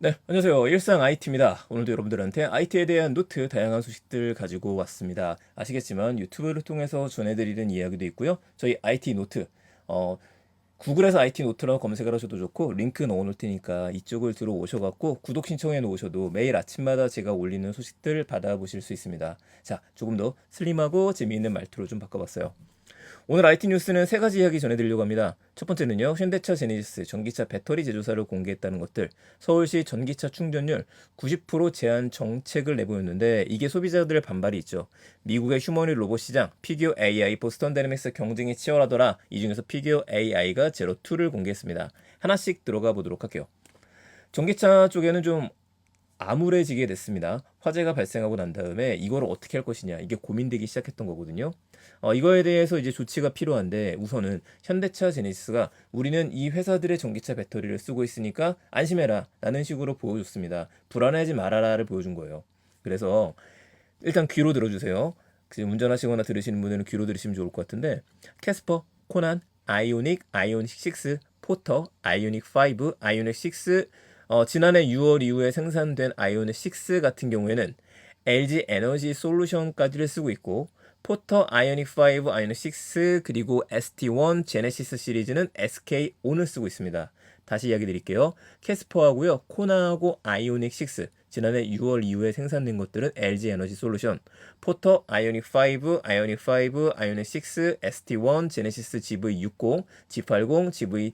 네, 안녕하세요. 일상 IT입니다. 오늘도 여러분들한테 IT에 대한 노트, 다양한 소식들 가지고 왔습니다. 아시겠지만 유튜브를 통해서 전해드리는 이야기도 있고요. 저희 IT 노트, 어, 구글에서 IT 노트라고 검색을 하셔도 좋고 링크 넣어놓을 테니까 이쪽을 들어오셔갖고 구독 신청해 놓으셔도 매일 아침마다 제가 올리는 소식들 받아보실 수 있습니다. 자, 조금 더 슬림하고 재미있는 말투로 좀 바꿔봤어요. 오늘 IT 뉴스는 세 가지 이야기 전해드리려고 합니다. 첫 번째는요, 현대차 제네시스 전기차 배터리 제조사를 공개했다는 것들, 서울시 전기차 충전율 90% 제한 정책을 내보였는데 이게 소비자들의 반발이 있죠. 미국의 휴머니 로봇 시장 피규어 AI 보스턴 다이내믹스 경쟁이 치열하더라. 이 중에서 피규어 AI가 제로 2를 공개했습니다. 하나씩 들어가 보도록 할게요. 전기차 쪽에는 좀 암울해지게 됐습니다. 화재가 발생하고 난 다음에 이걸 어떻게 할 것이냐 이게 고민되기 시작했던 거거든요. 어, 이거에 대해서 이제 조치가 필요한데 우선은 현대차 제네시스가 우리는 이 회사들의 전기차 배터리를 쓰고 있으니까 안심해라 라는 식으로 보여줬습니다. 불안해하지 말아라를 보여준 거예요. 그래서 일단 귀로 들어주세요. 지금 운전하시거나 들으시는 분들은 귀로 들으시면 좋을 것 같은데 캐스퍼, 코난, 아이오닉, 아이오닉 6, 포터, 아이오닉 5, 아이오닉 6 어, 지난해 6월 이후에 생산된 아이오닉 6 같은 경우에는 LG 에너지 솔루션까지를 쓰고 있고 포터 아이오닉 5, 아이오닉 6 그리고 ST1 제네시스 시리즈는 SK5를 쓰고 있습니다. 다시 이야기 드릴게요. 캐스퍼하고요. 코나하고 아이오닉 6 지난해 6월 이후에 생산된 것들은 LG 에너지 솔루션, 포터 아이오닉 5, 아이오닉 5, 아이오닉 6, ST1, 제네시스 GV60, G80, GV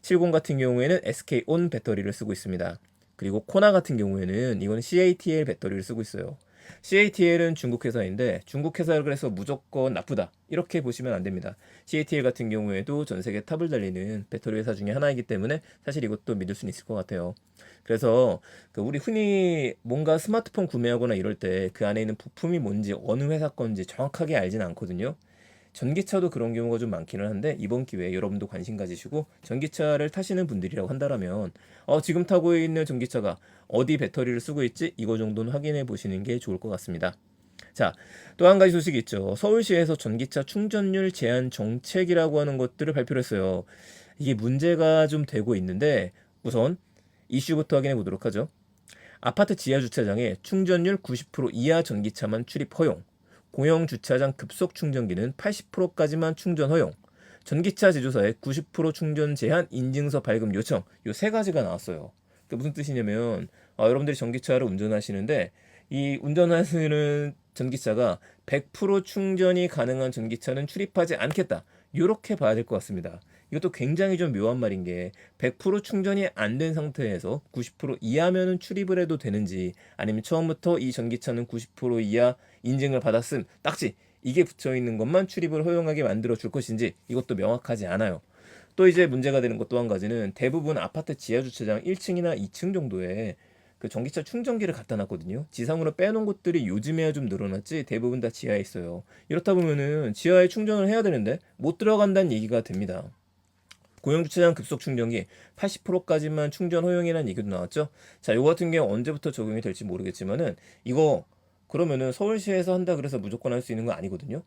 70 같은 경우에는 SK-ON 배터리를 쓰고 있습니다. 그리고 코나 같은 경우에는 이건 CATL 배터리를 쓰고 있어요. CATL은 중국 회사인데 중국 회사를 그래서 무조건 나쁘다 이렇게 보시면 안 됩니다. CATL 같은 경우에도 전 세계 탑을 달리는 배터리 회사 중에 하나이기 때문에 사실 이것도 믿을 수는 있을 것 같아요. 그래서 그 우리 흔히 뭔가 스마트폰 구매하거나 이럴 때 그 안에 있는 부품이 뭔지 어느 회사 건지 정확하게 알지는 않거든요. 전기차도 그런 경우가 좀 많기는 한데 이번 기회에 여러분도 관심 가지시고 전기차를 타시는 분들이라고 한다라면 어, 지금 타고 있는 전기차가 어디 배터리를 쓰고 있지 이거 정도는 확인해 보시는 게 좋을 것 같습니다. 자, 또 한 가지 소식이 있죠. 서울시에서 전기차 충전율 제한 정책이라고 하는 것들을 발표를 했어요. 이게 문제가 좀 되고 있는데 우선 이슈부터 확인해 보도록 하죠. 아파트 지하 주차장에 충전율 90% 이하 전기차만 출입 허용. 공영 주차장 급속 충전기는 80%까지만 충전 허용. 전기차 제조사의 90% 충전 제한 인증서 발급 요청. 요 세 가지가 나왔어요. 그 무슨 뜻이냐면 아, 여러분들이 전기차를 운전하시는데 이 운전하시는 전기차가 100% 충전이 가능한 전기차는 출입하지 않겠다. 이렇게 봐야 될 것 같습니다. 이것도 굉장히 좀 묘한 말인 게 100% 충전이 안 된 상태에서 90% 이하면은 출입을 해도 되는지 아니면 처음부터 이 전기차는 90% 이하 인증을 받았음 딱지 이게 붙여 있는 것만 출입을 허용하게 만들어 줄 것인지 이것도 명확하지 않아요. 또 이제 문제가 되는 것 또 한 가지는 대부분 아파트 지하 주차장 1층이나 2층 정도에 그 전기차 충전기를 갖다 놨거든요. 지상으로 빼놓은 곳들이 요즘에야 좀 늘어났지 대부분 다 지하에 있어요. 이렇다 보면은 지하에 충전을 해야 되는데 못 들어간다는 얘기가 됩니다. 고용 주차장 급속 충전기 80%까지만 충전 허용이라는 얘기도 나왔죠. 자, 이거 같은 경우 언제부터 적용이 될지 모르겠지만은 이거 그러면은 서울시에서 한다 그래서 무조건 할 수 있는 거 아니거든요.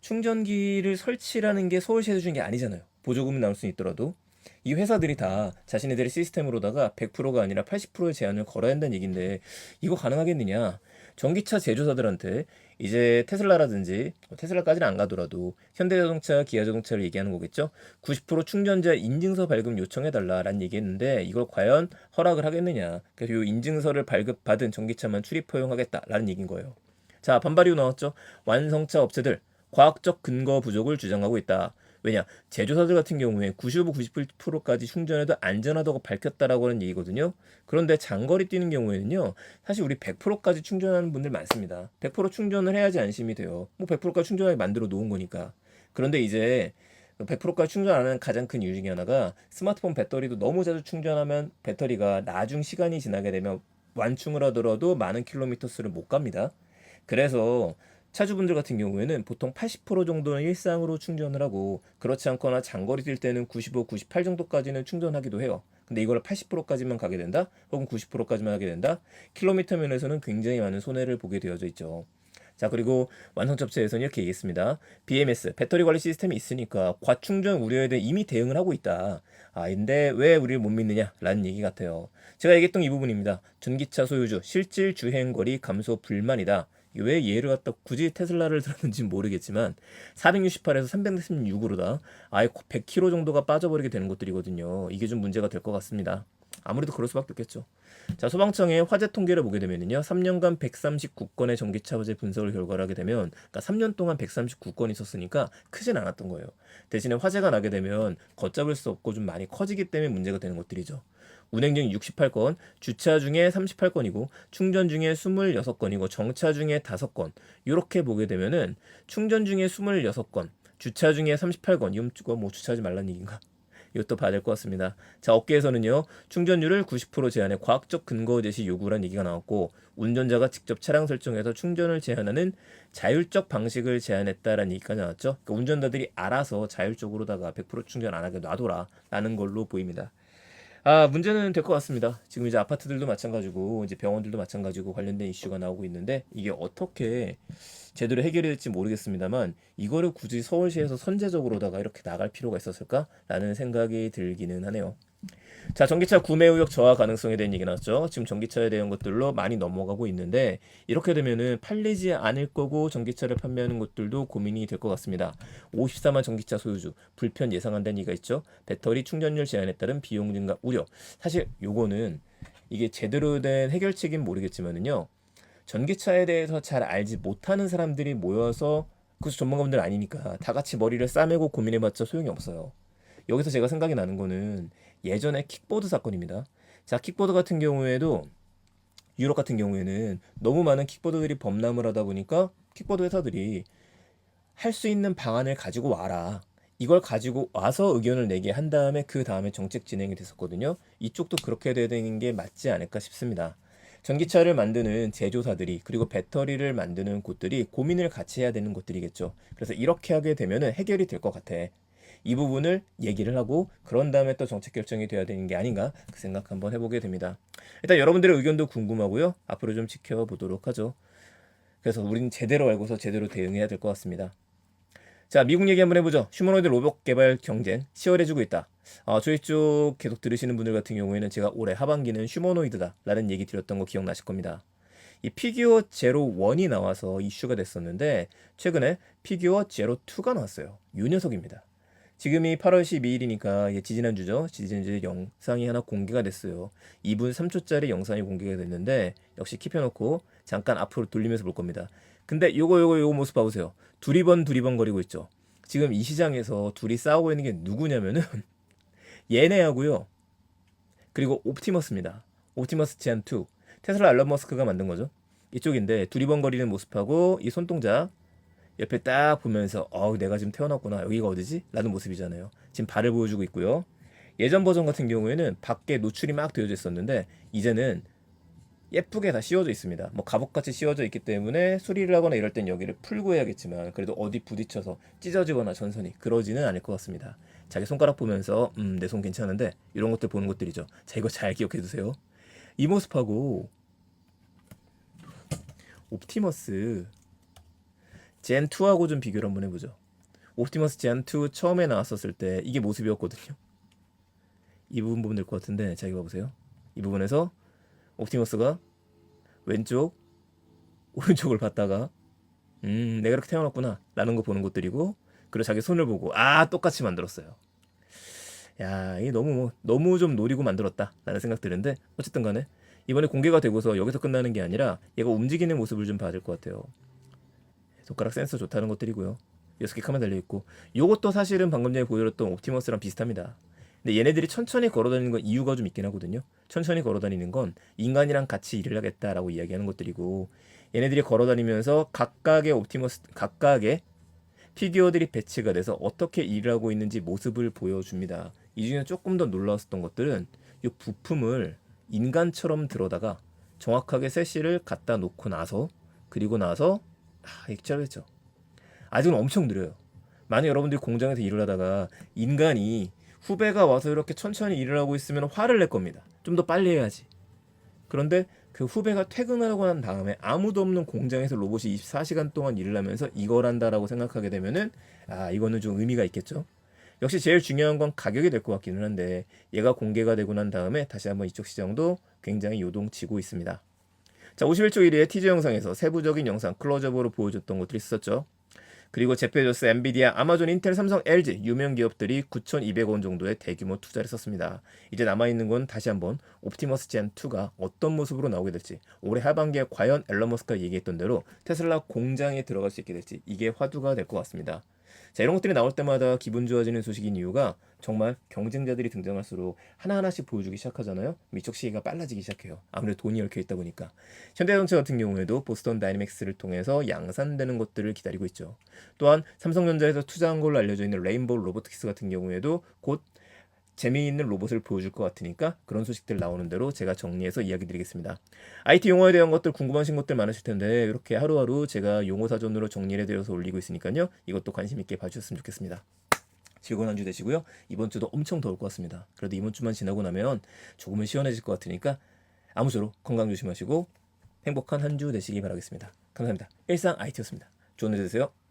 충전기를 설치라는 게 서울시에서 주는 게 아니잖아요. 보조금은 나올 수 있더라도 이 회사들이 다 자신네들의 시스템으로다가 100%가 아니라 80%의 제한을 걸어야 한다는 얘기인데 이거 가능하겠느냐? 전기차 제조사들한테 이제 테슬라라든지 뭐 테슬라까지는 안 가더라도 현대자동차, 기아자동차를 얘기하는 거겠죠. 90% 충전자 인증서 발급 요청해 달라라는 얘기했는데 이걸 과연 허락을 하겠느냐. 그래서 이 인증서를 발급받은 전기차만 출입 허용하겠다라는 얘기인 거예요. 자 반발이 나왔죠. 완성차 업체들 과학적 근거 부족을 주장하고 있다. 왜냐 제조사들 같은 경우에 95, 97%까지 충전해도 안전하다고 밝혔다라고 하는 얘기거든요. 그런데 장거리 뛰는 경우에는요, 사실 우리 100%까지 충전하는 분들 많습니다. 100% 충전을 해야지 안심이 돼요. 뭐 100%까지 충전하게 만들어 놓은 거니까. 그런데 이제 100%까지 충전 안 하는 가장 큰 이유 중에 하나가 스마트폰 배터리도 너무 자주 충전하면 배터리가 나중 시간이 지나게 되면 완충을 하더라도 많은 킬로미터 수를 못 갑니다. 그래서 차주분들 같은 경우에는 보통 80% 정도는 일상으로 충전을 하고 그렇지 않거나 장거리 뛸 때는 95, 98 정도까지는 충전하기도 해요. 근데 이걸 80%까지만 가게 된다? 혹은 90%까지만 하게 된다? 킬로미터 면에서는 굉장히 많은 손해를 보게 되어져 있죠. 자 그리고 완성 접수에서는 이렇게 얘기했습니다. BMS 배터리 관리 시스템이 있으니까 과충전 우려에 대해 이미 대응을 하고 있다. 아 근데 왜 우리를 못 믿느냐 라는 얘기 같아요. 제가 얘기했던 이 부분입니다. 전기차 소유주 실질 주행 거리 감소 불만이다. 왜 얘를 갖다 굳이 테슬라를 들었는지 모르겠지만 468에서 316으로다 아예 100km 정도가 빠져버리게 되는 것들이거든요. 이게 좀 문제가 될 것 같습니다. 아무래도 그럴 수밖에 없겠죠. 자, 소방청의 화재 통계를 보게 되면요. 3년간 139건의 전기차 화재 분석을 결과를 하게 되면 그러니까 3년 동안 139건이 있었으니까 크진 않았던 거예요. 대신에 화재가 나게 되면 걷잡을 수 없고 좀 많이 커지기 때문에 문제가 되는 것들이죠. 운행 중에 68건, 주차 중에 38건이고 충전 중에 26건이고 정차 중에 5건. 이렇게 보게 되면은 충전 중에 26건, 주차 중에 38건. 이거 뭐 주차하지 말라는 얘기인가? 이것도 될것 같습니다. 자, 업계에서는요, 충전율을 90% 제한해 과학적 근거 제시 요구란 얘기가 나왔고, 운전자가 직접 차량 설정해서 충전을 제한하는 자율적 방식을 제안했다라는 얘기가 나왔죠. 그러니까 운전자들이 알아서 자율적으로다가 100% 충전 안 하게 놔둬라 라는 걸로 보입니다. 아, 문제는 될 것 같습니다. 지금 이제 아파트들도 마찬가지고, 이제 병원들도 마찬가지고 관련된 이슈가 나오고 있는데, 이게 어떻게 제대로 해결이 될지 모르겠습니다만, 이거를 굳이 서울시에서 선제적으로다가 이렇게 나갈 필요가 있었을까라는 생각이 들기는 하네요. 자, 전기차 구매 의욕 저하 가능성에 대한 얘기 나왔죠. 지금 전기차에 대한 것들로 많이 넘어가고 있는데 이렇게 되면은 팔리지 않을 거고 전기차를 판매하는 것들도 고민이 될 것 같습니다. 54만 전기차 소유주 불편 예상한다는 얘기가 있죠. 배터리 충전율 제한에 따른 비용 증가 우려. 사실 요거는 이게 제대로 된 해결책인 모르겠지만은요. 전기차에 대해서 잘 알지 못하는 사람들이 모여서 그것도 전문가분들 아니니까 다 같이 머리를 싸매고 고민해봤자 소용이 없어요. 여기서 제가 생각이 나는 거는 예전에 킥보드 사건입니다. 자, 킥보드 같은 경우에도 유럽 같은 경우에는 너무 많은 킥보드들이 범람을 하다 보니까 킥보드 회사들이 할 수 있는 방안을 가지고 와라. 이걸 가지고 와서 의견을 내게 한 다음에 그 다음에 정책 진행이 됐었거든요. 이쪽도 그렇게 돼야 되는 게 맞지 않을까 싶습니다. 전기차를 만드는 제조사들이 그리고 배터리를 만드는 곳들이 고민을 같이 해야 되는 곳들이겠죠. 그래서 이렇게 하게 되면은 해결이 될 것 같아. 이 부분을 얘기를 하고 그런 다음에 또 정책 결정이 돼야 되는 게 아닌가 그 생각 한번 해보게 됩니다. 일단 여러분들의 의견도 궁금하고요. 앞으로 좀 지켜보도록 하죠. 그래서 우리는 제대로 알고서 제대로 대응해야 될 것 같습니다. 자, 미국 얘기 한번 해보죠. 휴머노이드 로봇 개발 경쟁 치열해지고 있다. 어, 저희 쪽 계속 들으시는 분들 같은 경우에는 제가 올해 하반기는 휴머노이드다 라는 얘기 드렸던 거 기억나실 겁니다. 이 피규어 제로 1이 나와서 이슈가 됐었는데 최근에 피규어 제로 2가 나왔어요. 이 녀석입니다. 지금이 8월 12일이니까 지지난주죠. 지지난주 영상이 하나 공개가 됐어요. 2분 3초짜리 영상이 공개가 됐는데 역시 킵해놓고 잠깐 앞으로 돌리면서 볼 겁니다. 근데 요거 요거 요거 모습 봐보세요. 두리번 두리번 거리고 있죠. 지금 이 시장에서 둘이 싸우고 있는 게 누구냐면은 얘네하고요. 그리고 옵티머스입니다. 옵티머스 제안 2. 테슬라 알런 머스크가 만든 거죠. 이쪽인데 두리번거리는 모습하고 이 손동작 옆에 딱 보면서 어 내가 지금 태어났구나 여기가 어디지? 라는 모습이잖아요. 지금 발을 보여주고 있고요. 예전 버전 같은 경우에는 밖에 노출이 막 되어져 있었는데 이제는 예쁘게 다 씌워져 있습니다. 뭐 갑옷같이 씌워져 있기 때문에 수리를 하거나 이럴 땐 여기를 풀고 해야겠지만 그래도 어디 부딪혀서 찢어지거나 전선이 그러지는 않을 것 같습니다. 자기 손가락 보면서 음, 내 손 괜찮은데 이런 것들 보는 것들이죠. 자 이거 잘 기억해 두세요. 이 모습하고 옵티머스 젠 2하고 좀 비교를 한번 해보죠. 옵티머스 젠2 처음에 나왔었을 때 이게 모습이었거든요. 이 부분 보면 될 것 같은데 자 이거 봐보세요. 이 부분에서 옵티머스가 왼쪽 오른쪽을 봤다가 음 내가 이렇게 태어났구나 라는 거 보는 것들이고 그리고 자기 손을 보고 아 똑같이 만들었어요. 야, 이게 너무 뭐, 너무 좀 노리고 만들었다라는 생각 드는데 어쨌든 간에 이번에 공개가 되고서 여기서 끝나는 게 아니라 얘가 움직이는 모습을 좀 봐야 될 것 같아요. 손가락 센서 좋다는 것들이고요. 6개 카메라 달려 있고 요것도 사실은 방금 전에 보여드렸던 옵티머스랑 비슷합니다. 근데 얘네들이 천천히 걸어다니는 건 이유가 좀 있긴 하거든요. 천천히 걸어다니는 건 인간이랑 같이 일을 하겠다라고 이야기하는 것들이고 얘네들이 걸어다니면서 각각의 옵티머스 각각의 피규어들이 배치가 돼서 어떻게 일을 하고 있는지 모습을 보여줍니다. 이 중에 조금 더 놀라웠던 것들은 이 부품을 인간처럼 들어다가 정확하게 세시를 갖다 놓고 나서 그리고 나서 아, 익절했죠. 아직은 엄청 느려요. 만약 여러분들이 공장에서 일을 하다가 인간이 후배가 와서 이렇게 천천히 일을 하고 있으면 화를 낼 겁니다. 좀 더 빨리 해야지. 그런데 그 후배가 퇴근하고 난 다음에 아무도 없는 공장에서 로봇이 24시간 동안 일을 하면서 이걸 한다라고 생각하게 되면은 아 이거는 좀 의미가 있겠죠. 역시 제일 중요한 건 가격이 될 것 같기는 한데 얘가 공개가 되고 난 다음에 다시 한번 이쪽 시장도 굉장히 요동치고 있습니다. 자 51초 1위의 티저 영상에서 세부적인 영상 클로즈업으로 보여줬던 것들이 있었죠. 그리고 제프 베조스, 엔비디아, 아마존, 인텔, 삼성, LG 유명 기업들이 9,200원 정도의 대규모 투자를 썼습니다. 이제 남아 있는 건 다시 한번 옵티머스 젠 2가 어떤 모습으로 나오게 될지, 올해 하반기에 과연 앨런 머스크가 얘기했던 대로 테슬라 공장에 들어갈 수 있게 될지 이게 화두가 될 것 같습니다. 자, 이런 것들이 나올 때마다 기분 좋아지는 소식인 이유가 정말 경쟁자들이 등장할수록 하나하나씩 보여주기 시작하잖아요. 미적 시기가 빨라지기 시작해요. 아무래도 돈이 얽혀 있다 보니까. 현대자동차 같은 경우에도 보스턴 다이내믹스를 통해서 양산되는 것들을 기다리고 있죠. 또한 삼성전자에서 투자한 걸로 알려져 있는 레인보우 로보틱스 같은 경우에도 곧 재미있는 로봇을 보여줄 것 같으니까 그런 소식들 나오는 대로 제가 정리해서 이야기 드리겠습니다. IT 용어에 대한 것들 궁금하신 것들 많으실 텐데 이렇게 하루하루 제가 용어 사전으로 정리를 해드려서 올리고 있으니까요. 이것도 관심 있게 봐주셨으면 좋겠습니다. 즐거운 한 주 되시고요. 이번 주도 엄청 더울 것 같습니다. 그래도 이번 주만 지나고 나면 조금은 시원해질 것 같으니까 아무쪼록 건강 조심하시고 행복한 한 주 되시기 바라겠습니다. 감사합니다. 일상 IT였습니다. 좋은 하루 되세요.